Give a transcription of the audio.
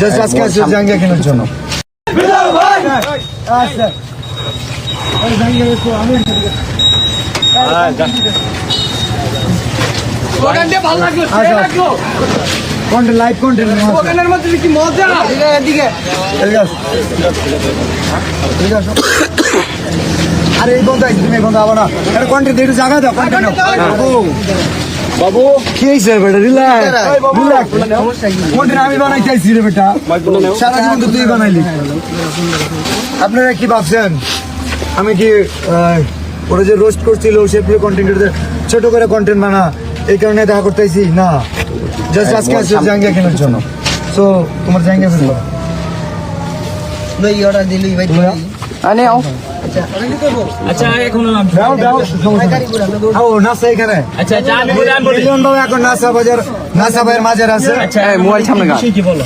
Just আজকে আসছে জাঙ্গিয়া কেনার জন্য লাইভ কন্টেন্ট কি মজা। এদিকে ঠিক আছে আরে এই বন্ধু আইসি এই বন্ধু আবার না। এটা কন্টেন্ট একটু জায়গা দাও কন্টেন্ট বাবু কি হয়েছে বেটা? রিল্যাক্স রিল্যাক্স কন্টেন্ট আমি বানাইতে আইছি রে বেটা? সারা জীবন তো তুই বানাইলি। আপনারা কি ভাবছেন? আমি কি ওরা যে রোস্ট করছিল সে প্রিয় কন্টেন্ট ছোট করে কন্টেন্ট বানা এই কারণে দেখা করতে আইছি না। জাস্ট আজকে আসছে জাঙ্গিয়া কেনার জন্য। সো তোমার জাঙ্গিয়া ফেলব দিলি ভাই আনে আও। আচ্ছা। এখন দাও দাও সমস্যা ও নাসা এখানে। আচ্ছা আচ্ছা মিলন বাবু এখন নাসা বাজার নাসা ভাইয়ের মাঝে আছে। আচ্ছা মোবাইল সামনে কি বলো?